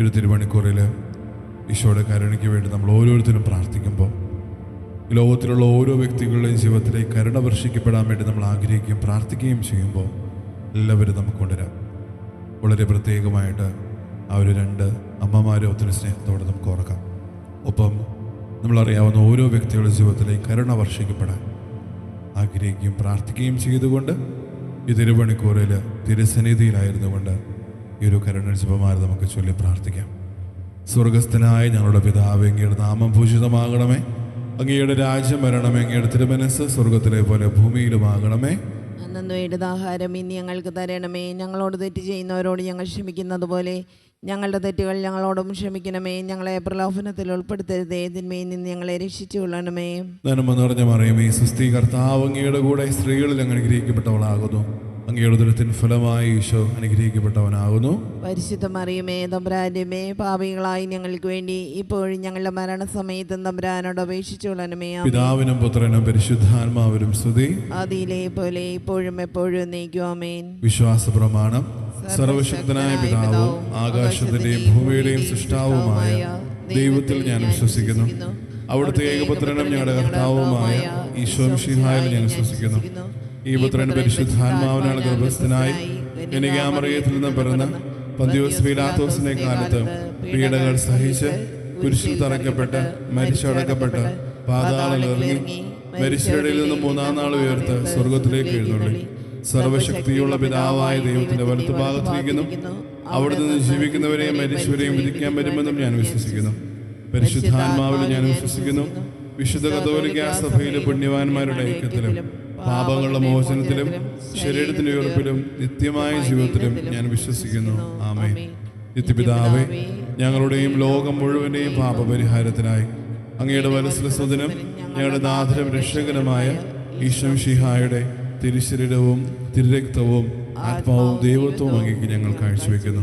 ഒരു തിരുമണിക്കൂറിൽ ഈശോയുടെ കരുണയ്ക്ക് വേണ്ടി നമ്മൾ ഓരോരുത്തരും പ്രാർത്ഥിക്കുമ്പോൾ ലോകത്തിലുള്ള ഓരോ വ്യക്തികളുടെയും ജീവിതത്തിലേക്ക് കരുണ വർഷിക്കപ്പെടാൻ വേണ്ടി നമ്മൾ ആഗ്രഹിക്കുകയും പ്രാർത്ഥിക്കുകയും ചെയ്യുമ്പോൾ എല്ലാവരും നമുക്ക് കൊണ്ടുവരാം. വളരെ പ്രത്യേകമായിട്ട് ആ ഒരു രണ്ട് അമ്മമാരെ ഒത്തിരി സ്നേഹത്തോടെ നമുക്ക് ഓർക്കാം. ഒപ്പം നമ്മളറിയാവുന്ന ഓരോ വ്യക്തികളുടെ ജീവിതത്തിലേക്ക് കരുണ വർഷിക്കപ്പെടാൻ ആഗ്രഹിക്കുകയും പ്രാർത്ഥിക്കുകയും ചെയ്തുകൊണ്ട് ഈ തിരുവണിക്കൂറിൽ തിരുസന്നിധിയിലായിരുന്നുകൊണ്ട് ഈ ഒരു കരുണ ജപമാരെ നമുക്ക് ചൊല്ലി പ്രാർത്ഥിക്കാം. സ്വർഗസ്ഥനായ ഞങ്ങളുടെ പിതാവ് അങ്ങയുടെ നാമം ഭൂഷിതമാകണമേ അങ്ങയുടെ രാജ്യം വരണമേ. അങ്ങയുടെ തിരുമനസ് സ്വർഗത്തിലെ പോലെ ഭൂമിയിലുമാകണമേ. അന്നു വേണ്ടതാഹാരം ഇനി ഞങ്ങൾക്ക് തരണമേ. ഞങ്ങളോട് തെറ്റ് ചെയ്യുന്നവരോട് ഞങ്ങൾ ക്ഷമിക്കുന്നത് പോലെ ഞങ്ങളുടെ തെറ്റുകൾ ഞങ്ങളോടും ക്ഷമിക്കണമേ. ഞങ്ങളെ പ്രലോഭനത്തിൽ ഉൾപ്പെടുത്തരുതേ. തിന്മയിൽ നിന്ന് ഞങ്ങളെ രക്ഷിച്ചു കൊള്ളണമേ. നന്മ നിറഞ്ഞ മറിയമേ സുസ്ഥീ കർത്താവ് അങ്ങയുടെ കൂടെ സ്ത്രീകളിൽ ഞങ്ങൾ അനുഗ്രഹിക്കപ്പെട്ടവളാകുന്നു. അങ്ങയുടെ ഫലമായി ഈശോ അനുഗ്രഹിക്കപ്പെട്ടവനാകുന്നു. പരിശുദ്ധ മറിയമേ തമ്പുരാന്റെമേ പാപികളായി ഞങ്ങൾക്ക് വേണ്ടി ഇപ്പോഴും ഞങ്ങളുടെ മരണസമയത്ത് തമ്പുരാനോട് അപേക്ഷിച്ചു കൊള്ളണമേ പിതാവിനും പുത്രനും പരിശുദ്ധാത്മാവിനും സ്തുതി. അതിലെ പോലെ ഇപ്പോഴും എപ്പോഴും നീക്കുവാമേൻ വിശ്വാസ പ്രമാണം സർവശക്തനായ പിതാവും ആകാശത്തിന്റെയും ഭൂമിയുടെയും സൃഷ്ടാവുമായ ദൈവത്തിൽ ഞാൻ വിശ്വസിക്കുന്നു. അവിടുത്തെ ഏകപുത്രനും ഞങ്ങളുടെ കർത്താവുമായ ഈശോ ഞാൻ വിശ്വസിക്കുന്നു. ഈ പുത്രൻ പരിശുദ്ധാത്മാവിനാണ് ഗർഭസ്ഥനായി എനിക്കാമറിയത്തിൽ നിന്ന് പിറന്ന പന്തിയോസ് പീലാത്തോസിന്റെ കാലത്ത് പീഡകൾ സഹിച്ച് കുരിശിൽ തറയ്ക്കപ്പെട്ട് മരിച്ചടക്കപ്പെട്ട് പാതാളം ഇറങ്ങി മരിച്ചവരിൽ നിന്ന് മൂന്നാം നാൾ ഉയർത്ത് സ്വർഗത്തിലേക്ക് എഴുന്നള്ളി. സർവശക്തിയുള്ള പിതാവായ ദൈവത്തിന്റെ വലത്തുഭാഗത്തിരിക്കുന്നു അവിടെ നിന്ന് ജീവിക്കുന്നവരെയും മരിച്ചവരെയും വിധിക്കാൻ വരുമെന്നും ഞാൻ വിശ്വസിക്കുന്നു. പരിശുദ്ധാത്മാവിൽ ഞാൻ വിശ്വസിക്കുന്നു. വിശുദ്ധ കത്തോലിക്ക സഭയിലെ പുണ്യവാന്മാരുടെ ഐക്യത്തിലും പാപങ്ങളുടെ മോചനത്തിലും ശരീരത്തിന്റെ ഉയർപ്പിലും നിത്യമായ ജീവിതത്തിലും ഞാൻ വിശ്വസിക്കുന്നു. ആമേ നിത്യപിതാവേ ഞങ്ങളുടെയും ലോകം മുഴുവനെയും പാപപരിഹാരത്തിനായി അങ്ങയുടെ വലസ്വദിനം ഞങ്ങളുടെ നാഥനും രക്ഷകനുമായ ഈശ്വം ഷിഹായുടെ തിരുശരീരവും തിരുരക്തവും ആത്മാവും ദൈവത്വവും അങ്ങേക്ക് ഞങ്ങൾ കാഴ്ചവെക്കുന്നു.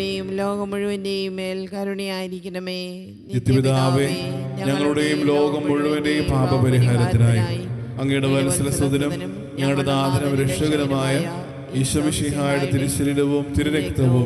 ഞങ്ങളുടെയും ലോകം മുഴുവന്റെയും മേൽ കരുണയായിരിക്കണമേ. നിത്യപിതാവേ ഞങ്ങളുടെയും ലോകം മുഴുവന്റെയും പാപപരിഹാരത്തിനായി അങ്ങയുടെ വത്സലസുതനും ഞങ്ങളുടെ നാഥനും രക്ഷകരമായ ഈശ്വമിഷിഹായുടെ തിരുശരീരവും തിരുരക്തവും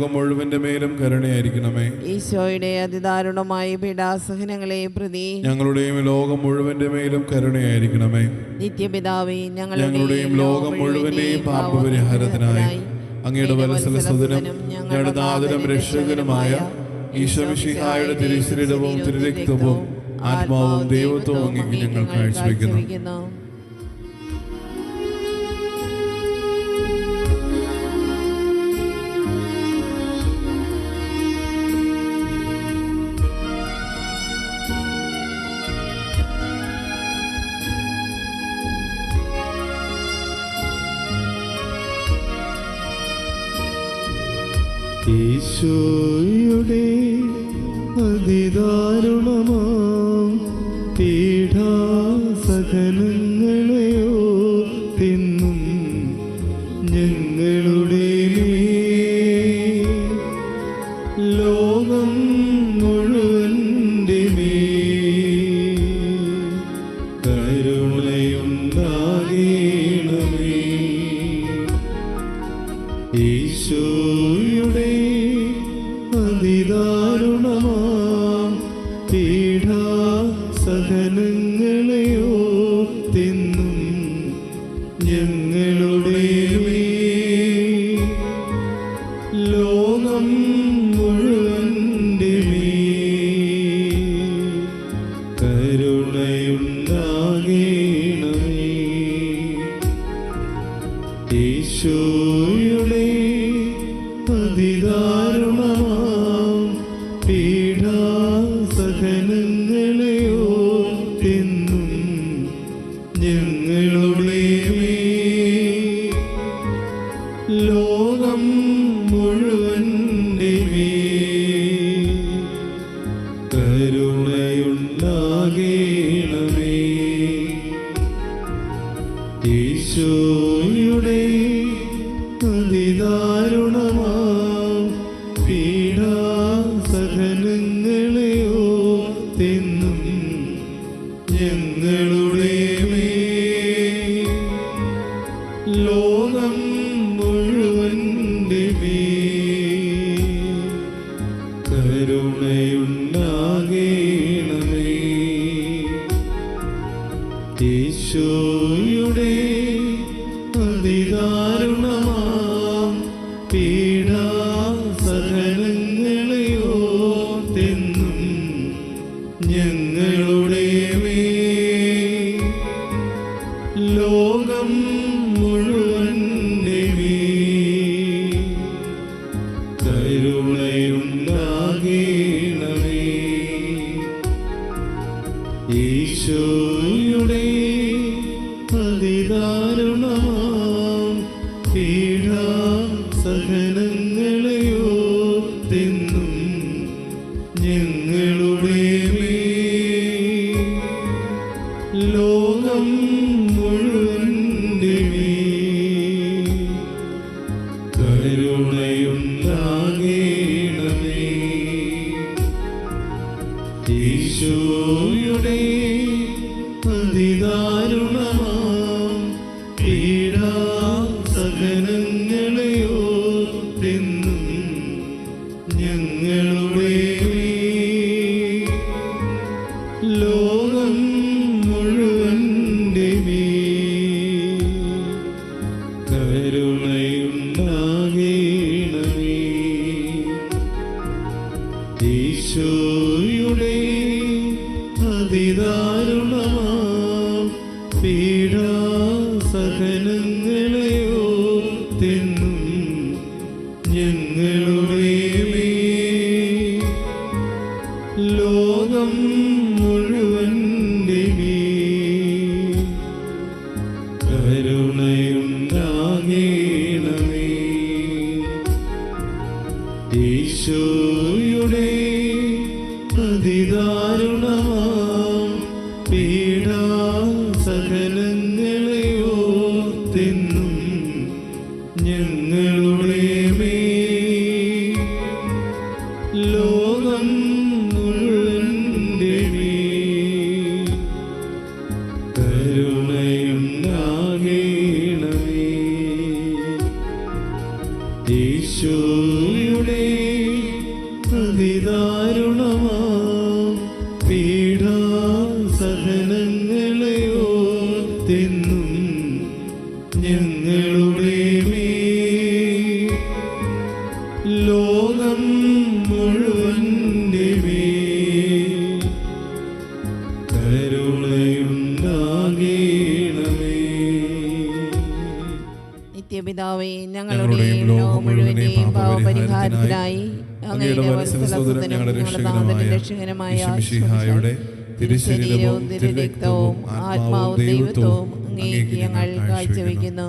മുഴുവന്റെ മേലും കരുണയായിരിക്കണമേ. ഈശോയുടെ അതിദാരുണമായ പീഡാസഹനങ്ങളെ പ്രതി ഞങ്ങളുടെയും ലോകം മുഴുവന്റെ മേലും കരുണയായിരിക്കണമേ. നിത്യപിതാവേ ഞങ്ങളുടെയും ലോകം മുഴുവന്റെയും പാപപരിഹാരത്തിനായി അങ്ങയുടെ വലസല സുതനും ഞങ്ങളുടെ നാദനം രക്ഷകനുമായ ഈശ്വമിഷിഹായുടെ തിരുശരീരവും തിരുരക്തവും ആത്മാവും ദൈവത്വവും അങ്ങേക്ക് ഞങ്ങൾ കാഴ്ചവെക്കുന്നു. അതിദാരുണമാ. പീഠാസകലങ്ങളെയോ തിന്നും ഞങ്ങളുടെ ലോകം മുഴുവന്റെ മേൽ. ഈശോയുടെ അതിദാരുണമാ. പീഠാസഹനങ്ങളെയോ ലോകം മുഴുവന്റെ കരുണയുണ്ടാകേണമേ. യേശോയുടെ ഈശോയുടെ പീഡാ സഹനങ്ങളെയോ തെന്നും ഞങ്ങളുടെ mm-hmm. ഈശോയുടെ പീഡാ പീഡാസഹനങ്ങളെയോ ലോകം കരുണയുണ്ടാകണമേ. നിത്യപിതാവേ ഞങ്ങളുടെയും ലോകം മുഴുവനെയും പാപപരിഹാരത്തിനായി അങ്ങയുടെ രക്ഷകനുമായ തിരുശരീരവും തിരുരക്തവും ആത്മാവും ദൈവത്വവും അങ്ങേക്ക് ഞങ്ങൾ കാഴ്ചവെക്കുന്നു.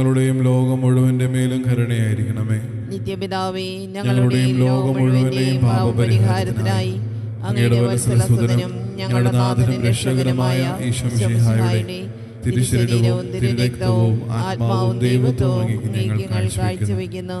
ഞങ്ങളുടെയും ലോകം മുഴുവന്റെ മേലും കരുണയായിരിക്കണമേ. നിത്യപിതാവേ ഞങ്ങളുടെയും ലോകം മുഴുവന്റെയും പാപപരിഹാരത്തിനായി അങ്ങയുടെ വത്സലസുതനും ഞങ്ങളുടെ നാഥനും രക്ഷകരമായ ഈശ്വമിഷിഹായുടെ തിരുശരീരവും തിരുരക്തവും ആത്മാവും ദൈവത്വവും ഞങ്ങൾ കാഴ്ചവെക്കുന്നു.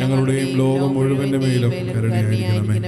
ഞങ്ങളുടെയും ലോകം മുഴുവന്റെ മേലും കരുണയായിരിക്കണമേ.